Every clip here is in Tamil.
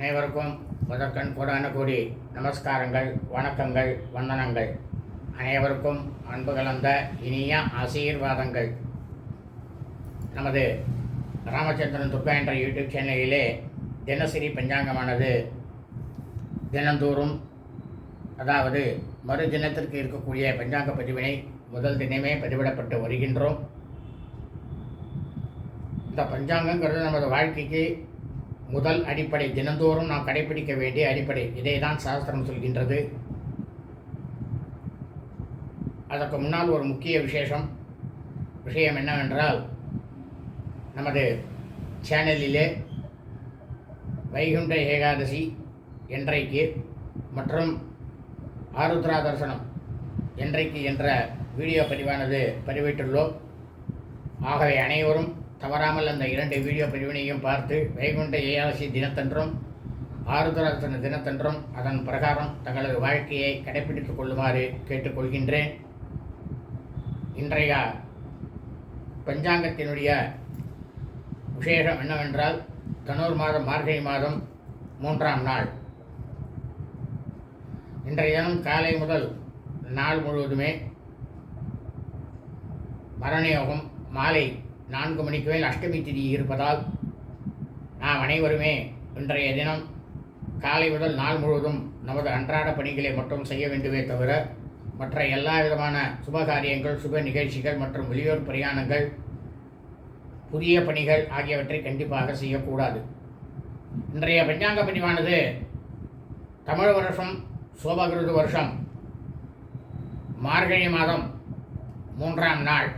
அனைவருக்கும் முதற்கண் கூடான கூடி நமஸ்காரங்கள் வணக்கங்கள் வந்தனங்கள். அனைவருக்கும் அன்பு கலந்த இனிய ஆசீர்வாதங்கள். நமது ராமச்சந்திரன் துர்கா என்ற யூடியூப் சேனலிலே தினசரி பஞ்சாங்கமானது தினந்தோறும் அதாவது மறு தினத்திற்கு இருக்கக்கூடிய பஞ்சாங்க பதிவினை முதல் தினமே பதிவிடப்பட்டு வருகின்றோம். இந்த பஞ்சாங்கங்கிறது நமது வாழ்க்கைக்கு முதல் அடிப்படை தினந்தோறும் நாம் கடைபிடிக்க வேண்டிய அடிப்படை. இதை தான் சாஸ்திரம் சொல்கின்றது. அதற்கு முன்னால் ஒரு முக்கிய விசேஷம் விஷயம் என்னவென்றால் நமது சேனலிலே வைகுண்ட ஏகாதசி என்றைக்கு மற்றும் ஆருத்ரா தரிசனம் என்றைக்கு என்ற வீடியோ பதிவானது பதிவிட்டுள்ளோம். ஆகவே அனைவரும் தவறாமல் அந்த இரண்டு வீடியோ பிரிவினையும் பார்த்து வைகுண்ட ஏகாதசி தினத்தன்றும் ஆருத்ராதன தினத்தன்றும் அதன் பிரகாரம் தங்களது வாழ்க்கையை கடைபிடித்துக் கொள்ளுமாறு கேட்டுக்கொள்கின்றேன். இன்றைய பஞ்சாங்கத்தினுடைய விசேஷம் என்னவென்றால் தனூர் மாதம் மார்கழி மாதம் மூன்றாம் நாள். இன்றைய தினம் காலை முதல் நாள் முழுவதுமே மரணயோகம் மாலை நான்கு மணிக்கு மேல் அஷ்டமி திதி இருப்பதால் நாம் அனைவருமே இன்றைய தினம் காலை முதல் நாள் முழுவதும் நமது அன்றாட பணிகளை மட்டும் செய்ய வேண்டுமே தவிர மற்ற எல்லா விதமான சுப காரியங்கள் சுப நிகழ்ச்சிகள் மற்றும் வெளியூர் பிரயாணங்கள் புதிய பணிகள் ஆகியவற்றை கண்டிப்பாக செய்யக்கூடாது. இன்றைய பஞ்சாங்க பதிவானது தமிழ் வருஷம் சோபகிருது வருஷம் மார்கழி மாதம் மூன்றாம் நாள்.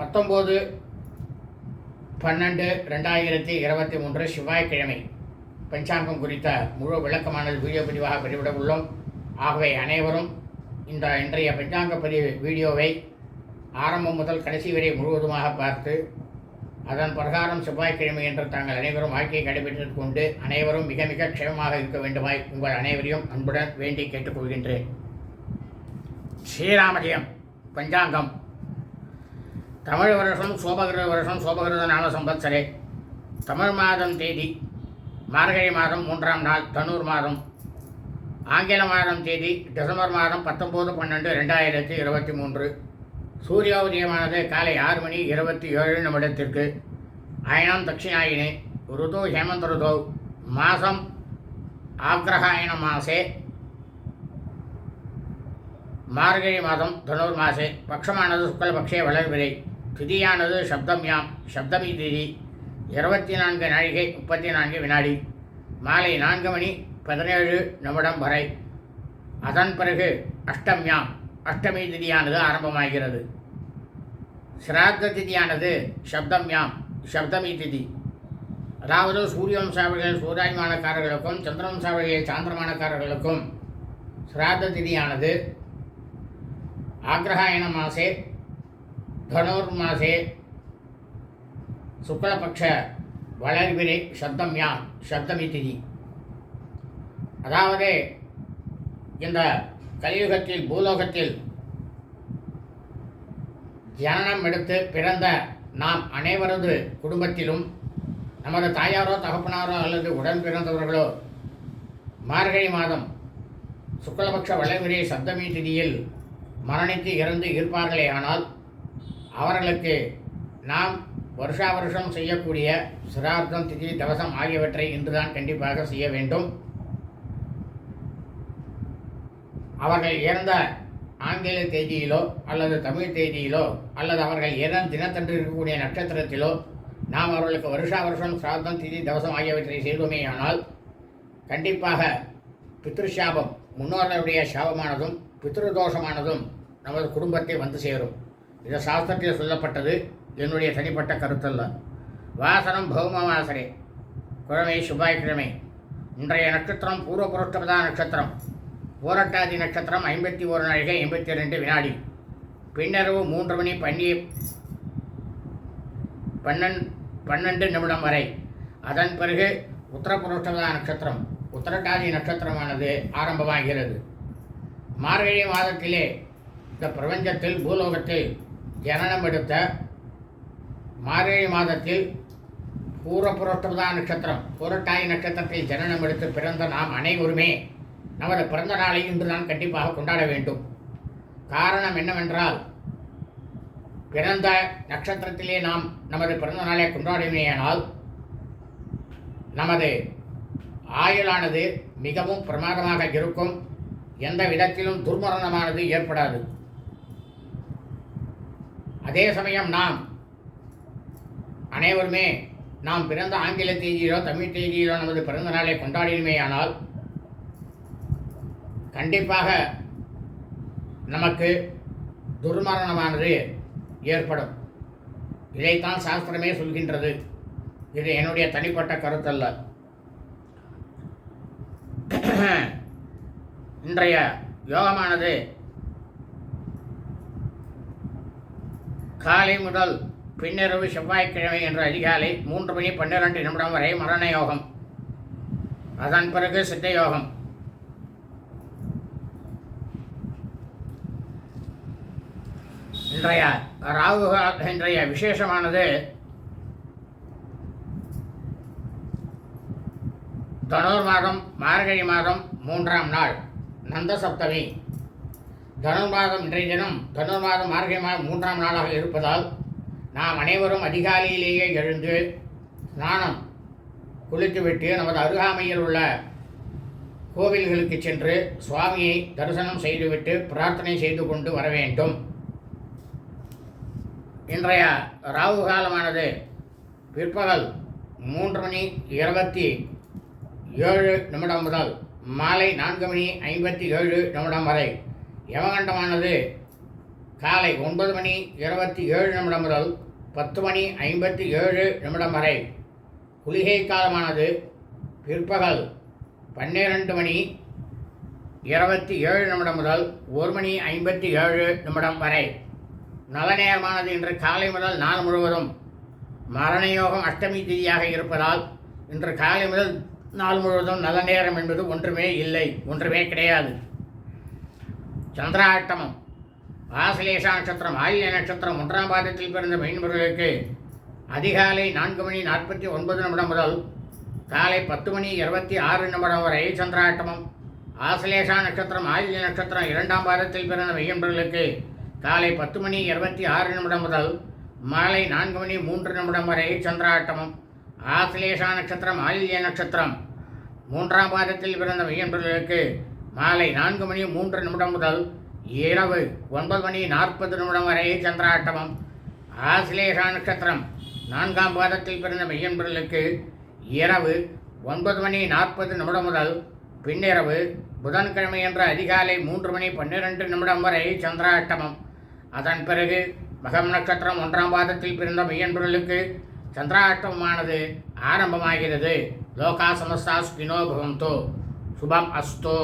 பத்தொம்போது பன்னெண்டு ரெண்டாயிரத்தி இருபத்தி மூன்று செவ்வாய்க்கிழமை. பஞ்சாங்கம் குறித்த முழு விளக்கமானது வீடியோ பதிவாக பதிவிட உள்ளோம். ஆகவே அனைவரும் இந்த இன்றைய பஞ்சாங்க பதிவு வீடியோவை ஆரம்பம் முதல் கடைசி வரை முழுவதுமாக பார்த்து அதன் பிரகாரம் செவ்வாய்க்கிழமை என்று தாங்கள் அனைவரும் வாழ்க்கையை கடைபிடித்துக் கொண்டு அனைவரும் மிக மிக க்ஷேமமாக இருக்க வேண்டுமாய் உங்கள் அனைவரையும் அன்புடன் வேண்டி கேட்டுக்கொள்கின்றேன். ஸ்ரீராமஜெயம் பஞ்சாங்கம். தமிழ் வருஷம் சோபகிருத வருஷம் சோபகிருத நாம சம்பத்சரே. தமிழ் மாதம் தேதி மார்கழி மாதம் மூன்றாம் நாள் தனூர் மாதம். ஆங்கில மாதம் தேதி டிசம்பர் மாதம் பத்தொம்போது பன்னெண்டு ரெண்டாயிரத்தி இருபத்தி மூன்று. சூரிய உதயமானது காலை ஆறு மணி இருபத்தி ஏழு நிமிடத்திற்கு. அயனம் தட்சிணாயினே ருது ஹேமந்த் ருதோ மாதம் ஆக்ரஹாயண மாசே. மார்கழி மாதம் தனுர் மாசே. பக்ஷமானது சுக்லபக்ஷே வளர்விலை திதியானது சப்தம்யாம் சப்தமி திதி இருபத்தி நான்கு நாழிகை முப்பத்தி நான்கு வினாடி. மாலை நான்கு மணி பதினேழு நிமிடம் வரை. அதன் பிறகு அஷ்டம்யாம் அஷ்டமி திதியானது ஆரம்பமாகிறது. சிராத்த திதியானது சப்தம்யாம் சப்தமி திதி அதாவது சூரிய வம்சாவளிகள் சூதாயமானக்காரர்களுக்கும் சந்திர வம்சாவளிகள் சாந்திரமானக்காரர்களுக்கும் சிராத்த திதியானது ஆக்ரஹாயண மாசே தனுர் மாசே சுக்லபக்ஷ வளர்விரை சப்தம்யாம் சப்தமி திதி அதாவது இந்த கலியுகத்தில் பூலோகத்தில் ஜனனம் எடுத்து பிறந்த நாம் அனைவரது குடும்பத்திலும் நமது தாயாரோ தகப்பனாரோ அல்லது உடன் பிறந்தவர்களோ மார்கழி மாதம் சுக்லபக்ஷ வளர்விரை சப்தமி திதியில் மரணித்து இறந்து இருப்பார்களே ஆனால் அவர்களுக்கு நாம் வருஷா வருஷம் செய்யக்கூடிய சிரார்த்தம் திதி தவசம் ஆகியவற்றை இன்றுதான் கண்டிப்பாக செய்ய வேண்டும். அவர்கள் இறந்த ஆங்கில தேதியிலோ அல்லது தமிழ் தேதியிலோ அல்லது அவர்கள் இறந்த தினத்தன்று இருக்கக்கூடிய நட்சத்திரத்திலோ நாம் அவர்களுக்கு வருஷா வருஷம் சிரார்த்தம் திதி தவசம் ஆகியவற்றை செய்தோமேயானால் கண்டிப்பாக பித்ருஷாபம் முன்னோர்களுடைய சாபமானதும் பித்ருதோஷமானதும் நமது குடும்பத்தை வந்து சேரும். இது சாஸ்திரத்தில் சொல்லப்பட்டது. என்னுடைய தனிப்பட்ட கருத்தல்ல. வாசனம் பௌம பௌமவாசரே கிழமை இன்றைய நட்சத்திரம் பூர்வ புருஷ்டபதா நட்சத்திரம். பூரட்டாதி நட்சத்திரம் ஐம்பத்தி ஒரு நாழிகை எண்பத்தி ரெண்டு வினாடி. பின்னரவு மூன்று மணி பன்னி பன்னெண்டு பன்னெண்டு நிமிடம் வரை. அதன் பிறகு உத்தரபுருஷ்டபதா நட்சத்திரம். உத்தரட்டாதி நட்சத்திரமானது ஆரம்பமாகிறது. மார்கழி மாதத்திலே இந்த பிரபஞ்சத்தில் பூலோகத்தில் ஜனனம் எடுத்த மார்கழி மாதத்தில் பூர்வபுரோஷ்டபதா நட்சத்திரம் புரட்டாய் நட்சத்திரத்தில் ஜனனம் எடுத்து பிறந்த நாம் அனைவருமே நமது பிறந்த நாளை இன்று தான் கண்டிப்பாக கொண்டாட வேண்டும். காரணம் என்னவென்றால் பிறந்த நட்சத்திரத்திலே நாம் நமது பிறந்த நாளை கொண்டாடுவேயானால் நமது ஆயுளானது மிகவும் பிரமாதமாக இருக்கும். எந்த விதத்திலும் துர்மரணமானது ஏற்படாது. அதே சமயம் நாம் அனைவருமே நாம் பிறந்த ஆங்கில தேதியிலோ தமிழ் தேதியிலோ நமது பிறந்த நாளை கொண்டாடினமேயானால் கண்டிப்பாக நமக்கு துர்மரணமானது ஏற்படும். இதைத்தான் சாஸ்திரமே சொல்கின்றது. இது என்னுடைய தனிப்பட்ட கருத்தல்ல. இன்றைய யோகமானது காலை முதல் பின்னிரவு செவ்வாய்க்கிழமை என்ற அதிகாலை மூன்று மணி பன்னிரண்டு நிமிடம் வரை மரண யோகம் அதன் பிறகு சித்த யோகம் இன்றைய ராகு இன்றைய விசேஷமானது தனோர் மாதம் மார்கழி மாதம் மூன்றாம் நாள் நந்த சப்தமி தனுர்மாதம் இன்றைய தினம் தனுர்மாதம் மார்கழி மாதம் மூன்றாம் நாளாக இருப்பதால் நாம் அனைவரும் அதிகாலையிலேயே எழுந்து ஸ்நானம் குளித்துவிட்டு நமது அருகாமையில் உள்ள கோவில்களுக்கு சென்று சுவாமியை தரிசனம் செய்துவிட்டு பிரார்த்தனை செய்து கொண்டு வர வேண்டும். இன்றைய ராகு காலமானது பிற்பகல் மூன்று மணி இருபத்தி ஏழு நிமிடம் முதல் மாலை நான்கு மணி ஐம்பத்தி ஏழு நிமிடம் வரை யமகண்டமானது. காலை ஒன்பது மணி இருபத்தி ஏழு நிமிடம் முதல் பத்து மணி ஐம்பத்தி ஏழு நிமிடம் வரை. குளிகை காலமானது பிற்பகல் பன்னிரண்டு மணி இருபத்தி ஏழு நிமிடம் முதல் ஒரு மணி ஐம்பத்தி ஏழு நிமிடம் வரை. நல்ல நேரமானது இன்று காலை முதல் நாள் முழுவதும். மரணயோகம் அஷ்டமி திதியாக இருப்பதால் இன்று காலை முதல் நாள் முழுவதும் நல்ல நேரம் என்பது ஒன்றுமே இல்லை ஒன்றுமே கிடையாது. சந்திராட்டமம். ஆசிலேஷ நட்சத்திரம் ஆயில்ய நட்சத்திரம் ஒன்றாம் பாதத்தில் பிறந்த மீன்பர்களுக்கு அதிகாலை நான்கு மணி நாற்பத்தி ஒன்பது நிமிடம் முதல் காலை பத்து மணி இருபத்தி ஆறு நிமிடம் வரை சந்திராட்டமம். ஆசிலேஷா நட்சத்திரம் ஆயில்ய நட்சத்திரம் இரண்டாம் பாதத்தில் பிறந்த மெய்யன்பர்களுக்கு காலை பத்து மணி இருபத்தி ஆறு நிமிடம் முதல் மாலை நான்கு மணி மூன்று நிமிடம் வரை சந்திராட்டமம். ஆசிலேஷா நட்சத்திரம் ஆயில்ய நட்சத்திரம் மூன்றாம் பாதத்தில் பிறந்த மையன்பர்களுக்கு மாலை நான்கு மணி மூன்று நிமிடம் முதல் இரவு ஒன்பது மணி நாற்பது நிமிடம் வரை சந்திராட்டமம். ஆசிலேஷா நட்சத்திரம். நான்காம் பாதத்தில் பிறந்த மெய்யன்பர்களுக்கு இரவு ஒன்பது மணி நாற்பது நிமிடம் முதல் பின்னிரவு புதன்கிழமை என்ற அதிகாலை மூன்று மணி பன்னிரெண்டு நிமிடம் வரை சந்திராட்டமம். அதன் பிறகு மகம் நட்சத்திரம் ஒன்றாம் பாதத்தில் பிறந்த மெய்யன்பர்களுக்கு சந்திராட்டமானது ஆரம்பமாகிறது. லோகா சமஸ்தா ஸ்பினோ பவந்தோ. சுபம் அஸ்தோ.